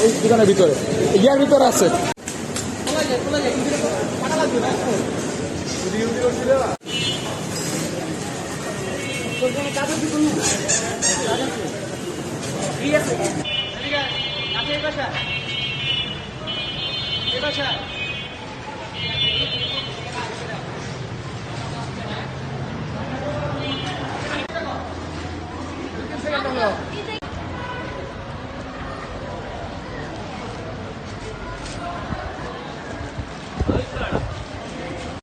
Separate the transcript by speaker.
Speaker 1: এই দোকানের ভিতরে ইয়ার ভিতরে আছে
Speaker 2: ঠিক আছে